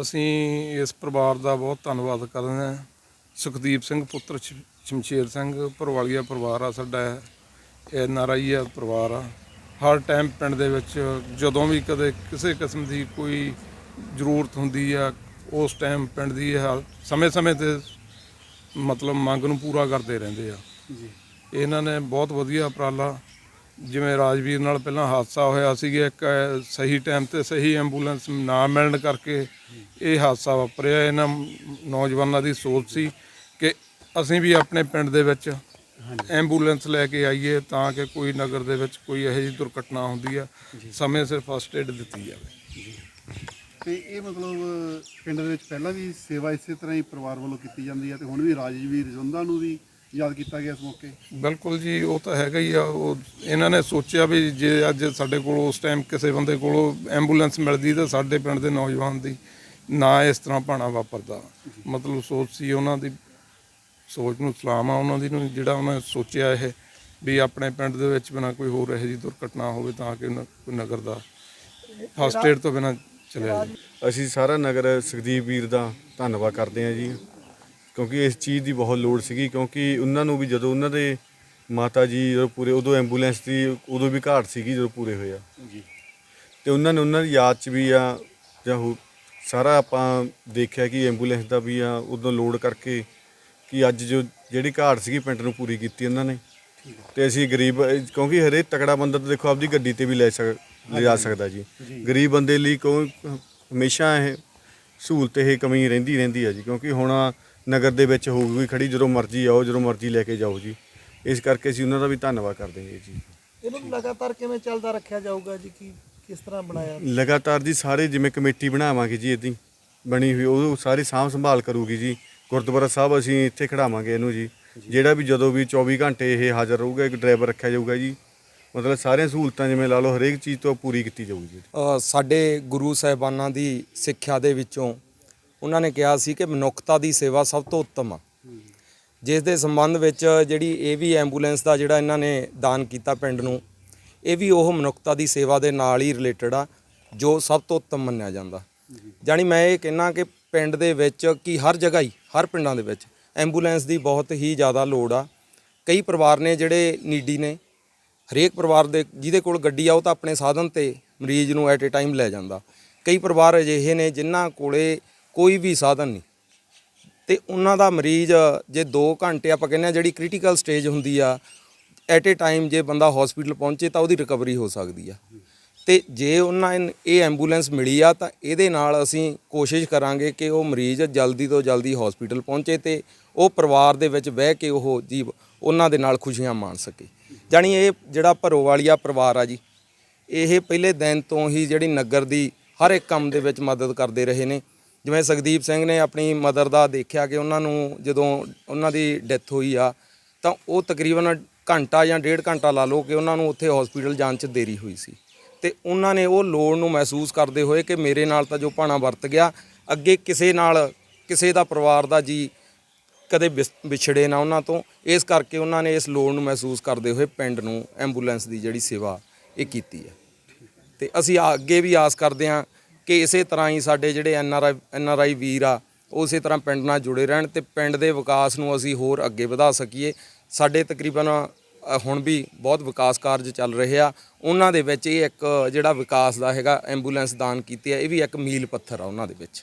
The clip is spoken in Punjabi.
ਅਸੀਂ ਇਸ ਪਰਿਵਾਰ ਦਾ ਬਹੁਤ ਧੰਨਵਾਦ ਕਰਦੇ ਹਾਂ। ਸੁਖਦੀਪ ਸਿੰਘ ਪੁੱਤਰ ਸ਼ਮਸ਼ੇਰ ਸਿੰਘ ਪਰਵਾਲੀਆ ਪਰਿਵਾਰ ਆ ਸਾਡਾ ਐਨ ਆਰ ਆਈ ਆ ਪਰਿਵਾਰ ਆ। ਹਰ ਟਾਈਮ ਪਿੰਡ ਦੇ ਵਿੱਚ ਜਦੋਂ ਵੀ ਕਦੇ ਕਿਸੇ ਕਿਸਮ ਦੀ ਕੋਈ ਜ਼ਰੂਰਤ ਹੁੰਦੀ ਆ ਉਸ ਟਾਈਮ ਪਿੰਡ ਦੀ ਇਹ ਸਮੇਂ-ਸਮੇਂ ਤੇ ਮਤਲਬ ਮੰਗ ਨੂੰ ਪੂਰਾ ਕਰਦੇ ਰਹਿੰਦੇ ਆ। ਜੀ। ਇਹਨਾਂ ਨੇ ਬਹੁਤ ਵਧੀਆ ਉਪਰਾਲਾ ਜਿਵੇਂ ਰਾਜਵੀਰ ਨਾਲ ਪਹਿਲਾਂ ਹਾਦਸਾ ਹੋਇਆ ਸੀ ਇੱਕ ਸਹੀ ਟਾਈਮ ਤੇ ਸਹੀ ਐਂਬੂਲੈਂਸ ਨਾ ਮਿਲਣ ਕਰਕੇ ਇਹ ਹਾਦਸਾ ਵਾਪਰਿਆ। ਇਹਨਾਂ ਨੌਜਵਾਨਾਂ ਦੀ ਸੋਚ ਸੀ ਕਿ ਅਸੀਂ ਵੀ ਆਪਣੇ ਪਿੰਡ ਦੇ ਵਿੱਚ ਐਂਬੂਲੈਂਸ ਲੈ ਕੇ ਆਈਏ ਤਾਂ ਕਿ ਕੋਈ ਨਗਰ ਦੇ ਵਿੱਚ ਕੋਈ ਇਹੋ ਜਿਹੀ ਦੁਰਘਟਨਾ ਹੁੰਦੀ ਆ। ਸਮੇਂ ਸਿਰ ਫਸਟ ਏਡ ਦਿੱਤੀ ਜਾਵੇ। ਤੇ ਇਹ ਮਤਲਬ ਪਿੰਡ ਦੇ ਵਿੱਚ ਪਹਿਲਾਂ ਵੀ ਸੇਵਾ ਇਸੇ ਤਰ੍ਹਾਂ ਹੀ ਪਰਿਵਾਰ ਵੱਲੋਂ ਕੀਤੀ ਜਾਂਦੀ ਹੈ ਤੇ ਹੁਣ ਵੀ ਰਾਜਵੀਰ ਜੁੰਦਾ ਨੂੰ ਵੀ ਯਾਦ ਕੀਤਾ ਗਿਆ ਇਸ ਮੌਕੇ? ਬਿਲਕੁਲ ਜੀ ਉਹ ਤਾਂ ਹੈਗਾ ਹੀ ਆ। ਉਹ ਇਹਨਾਂ ਨੇ ਸੋਚਿਆ ਵੀ ਜੇ ਅੱਜ ਸਾਡੇ ਕੋਲ ਉਸ ਟਾਈਮ ਕਿਸੇ ਬੰਦੇ ਕੋਲੋਂ ਐਂਬੂਲੈਂਸ ਮਿਲਦੀ ਤਾਂ ਸਾਡੇ ਪਿੰਡ ਦੇ ਨੌਜਵਾਨ ਦੀ ਨਾ ਇਸ ਤਰ੍ਹਾਂ ਭਾਣਾ ਵਾਪਰਦਾ। ਮਤਲਬ ਸੋਚ ਸੀ ਉਹਨਾਂ ਦੀ ਸੋਚ ਨੂੰ ਸਲਾਮ ਆ ਉਹਨਾਂ ਦੀ ਨੂੰ ਜਿਹੜਾ ਉਹਨਾਂ ਸੋਚਿਆ ਇਹ ਵੀ ਆਪਣੇ ਪਿੰਡ ਦੇ ਵਿੱਚ ਬਿਨਾਂ ਕੋਈ ਹੋਰ ਇਹੋ ਜਿਹੀ ਦੁਰਘਟਨਾ ਹੋਵੇ ਤਾਂ ਕਿ ਨ- ਕੋਈ ਨਗਰ ਦਾ ਫਸਟ ਏਡ ਤੋਂ ਬਿਨਾਂ ਚਲਿਆ ਜਾਵੇ। ਅਸੀਂ ਸਾਰਾ ਨਗਰ ਸੁਖਦੀਪ ਵੀਰ ਦਾ ਧੰਨਵਾਦ ਕਰਦੇ ਹਾਂ ਜੀ ਕਿਉਂਕਿ ਇਸ ਚੀਜ਼ ਦੀ ਬਹੁਤ ਲੋੜ ਸੀਗੀ ਕਿਉਂਕਿ ਉਹਨਾਂ ਨੂੰ ਵੀ ਜਦੋਂ ਉਹਨਾਂ ਦੇ ਮਾਤਾ ਜੀ ਜਦੋਂ ਪੂਰੇ ਉਦੋਂ ਐਂਬੂਲੈਂਸ ਦੀ ਉਦੋਂ ਵੀ ਘਾਟ ਸੀਗੀ ਜਦੋਂ ਪੂਰੇ ਹੋਏ ਆ। ਜੀ। ਤੇ ਉਹਨਾਂ ਨੇ ਉਹਨਾਂ ਦੀ ਯਾਦ 'ਚ ਵੀ ਆ ਜਾਂ ਹੋ- ਸਾਰਾ ਆਪਾਂ ਦੇਖਿਆ ਕਿ ਐਂਬੂਲੈਂਸ ਦਾ ਵੀ ਆ ਉਦੋਂ ਲੋਡ ਕਰਕੇ ਕਿ ਅੱਜ ਜੋ ਜਿਹੜੀ ਘਾਟ ਸੀਗੀ ਪਿੰਡ ਨੂੰ ਪੂਰੀ ਕੀਤੀ ਉਹਨਾਂ ਨੇ। ਤੇ ਅਸੀਂ ਗਰੀਬ ਕਿਉਂਕਿ ਹਰੇਕ ਤਕੜਾ ਬੰਦਾ ਤਾਂ ਦੇਖੋ ਆਪਦੀ ਗੱਡੀ ਤੇ ਵੀ ਲੈ ਸਕ ਲਿਜਾ ਸਕਦਾ ਜੀ। ਗਰੀਬ ਬੰਦੇ ਲਈ ਕੋਈ ਹਮੇਸ਼ਾ ਇਹ ਸਹੂਲਤ ਇਹ ਕਮੀ ਰਹਿੰਦੀ ਰਹਿੰਦੀ ਆ ਜੀ। ਕਿਉਂਕਿ ਹੁਣ ਨਗਰ ਦੇ ਵਿੱਚ ਹੋਊਗੀ ਖੜੀ ਜਦੋਂ ਮਰਜ਼ੀ ਆਓ ਜਦੋਂ ਮਰਜ਼ੀ ਲੈ ਕੇ ਜਾਓ ਜੀ। ਇਸ ਕਰਕੇ ਅਸੀਂ ਉਹਨਾਂ ਦਾ ਵੀ ਧੰਨਵਾਦ ਕਰਦੇ ਹਾਂ ਜੀ। ਇਹਨੂੰ ਲਗਾਤਾਰ ਕਿਵੇਂ ਚੱਲਦਾ ਰੱਖਿਆ ਜਾਊਗਾ ਜੀ? ਕੀ ਕਿਸ ਤਰ੍ਹਾਂ ਬਣਾਇਆ? ਲਗਾਤਾਰ ਜੀ ਸਾਰੇ ਜਿਵੇਂ ਕਮੇਟੀ ਬਣਾਵਾਂਗੇ ਜੀ ਇਦਾਂ ਬਣੀ ਹੋਈ ਉਹ ਸਾਰੀ ਸਾਂਭ ਸੰਭਾਲ ਕਰੂਗੀ ਜੀ। ਗੁਰਦੁਆਰਾ ਸਾਹਿਬ ਅਸੀਂ ਇੱਥੇ ਖੜਾਵਾਂਗੇ ਇਹਨੂੰ ਜੀ। ਜਿਹੜਾ ਵੀ ਜਦੋਂ ਵੀ 24 ਘੰਟੇ ਇਹ ਹਾਜ਼ਰ ਰਹੂਗਾ ਇੱਕ ਡਰਾਈਵਰ ਰੱਖਿਆ ਜਾਊਗਾ ਜੀ। ਮਤਲਬ ਸਾਰੀਆਂ ਸਹੂਲਤਾਂ ਜਿਵੇਂ ਲਾ ਲਓ ਹਰੇਕ ਚੀਜ਼ ਤੋਂ ਪੂਰੀ ਕੀਤੀ ਜਾਊਗੀ ਜੀ। ਸਾਡੇ ਗੁਰੂ ਸਾਹਿਬਾਨਾਂ ਦੀ ਸਿੱਖਿਆ ਦੇ ਵਿੱਚੋਂ ਉਹਨਾਂ ਨੇ ਕਿਹਾ ਸੀ ਕਿ ਮਨੁੱਖਤਾ ਦੀ ਸੇਵਾ ਸਭ ਤੋਂ ਉੱਤਮ ਆ। ਜਿਸ ਦੇ ਸੰਬੰਧ ਵਿੱਚ ਜਿਹੜੀ ਇਹ ਵੀ ਐਂਬੂਲੈਂਸ ਦਾ ਜਿਹੜਾ ਇਹਨਾਂ ਨੇ ਦਾਨ ਕੀਤਾ ਪਿੰਡ ਨੂੰ ਇਹ ਵੀ ਉਹ ਮਨੁੱਖਤਾ ਦੀ ਸੇਵਾ ਦੇ ਨਾਲ ਹੀ ਰਿਲੇਟਡ ਆ, ਜੋ ਸਭ ਤੋਂ ਉੱਤਮ ਮੰਨਿਆ ਜਾਂਦਾ। ਜਾਣੀ ਮੈਂ ਇਹ ਕਹਿਣਾ ਕਿ ਪਿੰਡ ਦੇ ਵਿੱਚ ਕਿ ਹਰ ਜਗ੍ਹਾ ਹੀ, ਹਰ ਪਿੰਡਾਂ ਦੇ ਵਿੱਚ ਐਂਬੂਲੈਂਸ ਦੀ ਬਹੁਤ ਹੀ ਜ਼ਿਆਦਾ ਲੋੜ ਆ। ਕਈ ਪਰਿਵਾਰ ਨੇ ਜਿਹੜੇ ਨੀਡੀ ਨੇ, ਹਰੇਕ ਪਰਿਵਾਰ ਦੇ, ਜਿਹਦੇ ਕੋਲ ਗੱਡੀ ਆ, ਉਹ ਤਾਂ ਆਪਣੇ ਸਾਧਨ ਤੇ ਮਰੀਜ਼ ਨੂੰ ਐਟ ਏ ਟਾਈਮ ਲੈ ਜਾਂਦਾ। ਕਈ ਪਰਿਵਾਰ ਅਜਿਹੇ ਨੇ ਜਿਨ੍ਹਾਂ ਕੋਲੇ ਕੋਈ ਵੀ ਸਾਧਨ ਨਹੀਂ। ਤੇ ਉਹਨਾਂ ਦਾ ਮਰੀਜ਼ ਜੇ 2 ਘੰਟੇ ਆਪਾਂ ਕਹਿੰਦੇ ਆ ਜਿਹੜੀ ਕ੍ਰਿਟੀਕਲ ਸਟੇਜ ਹੁੰਦੀ ਆ ਐਟ ਏ ਟਾਈਮ ਜੇ ਬੰਦਾ ਹਸਪੀਟਲ ਪਹੁੰਚੇ ਤਾਂ ਉਹਦੀ ਰਿਕਵਰੀ ਹੋ ਸਕਦੀ ਆ। ਤੇ ਜੇ ਉਹਨਾਂ ਇਹ ਐਂਬੂਲੈਂਸ ਮਿਲੀ ਆ ਤਾਂ ਇਹਦੇ ਨਾਲ ਅਸੀਂ ਕੋਸ਼ਿਸ਼ ਕਰਾਂਗੇ ਕਿ ਉਹ ਮਰੀਜ਼ ਜਲਦੀ ਤੋਂ ਜਲਦੀ ਹਸਪੀਟਲ ਪਹੁੰਚੇ ਤੇ ਉਹ ਪਰਿਵਾਰ ਦੇ ਵਿੱਚ ਬਹਿ ਕੇ ਉਹ ਜੀਵ ਉਹਨਾਂ ਦੇ ਨਾਲ ਖੁਸ਼ੀਆਂ ਮਾਣ ਸਕੇ। ਜਾਣੀ ਇਹ ਜਿਹੜਾ ਭਰੋ ਵਾਲੀਆ ਪਰਿਵਾਰ ਆ ਜੀ, ਇਹ ਪਹਿਲੇ ਦਿਨ ਤੋਂ ਹੀ ਜਿਹੜੀ ਨਗਰ ਦੀ ਹਰ ਇੱਕ ਕੰਮ ਦੇ ਵਿੱਚ ਮਦਦ ਕਰਦੇ ਰਹੇ ਨੇ। ਜਿਵੇਂ ਸੁਖਦੀਪ ਸਿੰਘ ਨੇ ਆਪਣੀ ਮਦਰ ਦਾ ਦੇਖਿਆ ਕਿ ਉਹਨਾਂ ਨੂੰ ਜਦੋਂ ਉਹਨਾਂ ਦੀ ਡੈਥ ਹੋਈ ਆ ਤਾਂ ਉਹ ਤਕਰੀਬਨ ਘੰਟਾ ਜਾਂ ਡੇਢ ਘੰਟਾ ਲਾ ਲਓ ਕਿ ਉਹਨਾਂ ਨੂੰ ਉੱਥੇ ਹਸਪੀਟਲ ਜਾਣ 'ਚ ਦੇਰੀ ਹੋਈ ਸੀ। ਤੇ ਉਹਨਾਂ ਨੇ ਉਹ ਲੋੜ ਨੂੰ ਮਹਿਸੂਸ ਕਰਦੇ ਹੋਏ ਕਿ ਮੇਰੇ ਨਾਲ ਤਾਂ ਜੋ ਭਾਣਾ ਵਰਤ ਗਿਆ, ਅੱਗੇ ਕਿਸੇ ਨਾਲ, ਕਿਸੇ ਦਾ ਪਰਿਵਾਰ ਦਾ ਜੀ ਕਦੇ ਵਿਛੜੇ ਨਾ ਉਹਨਾਂ ਤੋਂ। ਇਸ ਕਰਕੇ ਉਹਨਾਂ ਨੇ ਇਸ ਲੋੜ ਨੂੰ ਮਹਿਸੂਸ ਕਰਦੇ ਹੋਏ ਪਿੰਡ ਨੂੰ ਐਂਬੂਲੈਂਸ ਦੀ ਜਿਹੜੀ ਸੇਵਾ ਇਹ ਕੀਤੀ ਹੈ। ਤੇ ਅਸੀਂ ਅੱਗੇ ਵੀ ਆਸ ਕਰਦੇ ਹਾਂ ਕਿ ਇਸੇ ਤਰ੍ਹਾਂ ਹੀ ਸਾਡੇ ਜਿਹੜੇ N R I, N R I ਵੀਰ ਆ ਉਹ ਇਸੇ ਤਰ੍ਹਾਂ ਪਿੰਡ ਨਾਲ ਜੁੜੇ ਰਹਿਣ ਤੇ ਪਿੰਡ ਦੇ ਵਿਕਾਸ ਨੂੰ ਅਸੀਂ ਹੋਰ ਅੱਗੇ ਵਧਾ ਸਕੀਏ। ਸਾਡੇ ਤਕਰੀਬਨ ਹੁਣ ਵੀ ਬਹੁਤ ਵਿਕਾਸ ਕਾਰਜ ਚੱਲ ਰਹੇ ਆ। ਉਹਨਾਂ ਦੇ ਵਿੱਚ ਇਹ ਇੱਕ ਜਿਹੜਾ ਵਿਕਾਸ ਦਾ ਹੈਗਾ, ਐਂਬੂਲੈਂਸ ਦਾਨ ਕੀਤੀ ਹੈ, ਇਹ ਵੀ ਇੱਕ ਮੀਲ ਪੱਥਰ ਆ ਉਹਨਾਂ ਦੇ ਵਿੱਚ।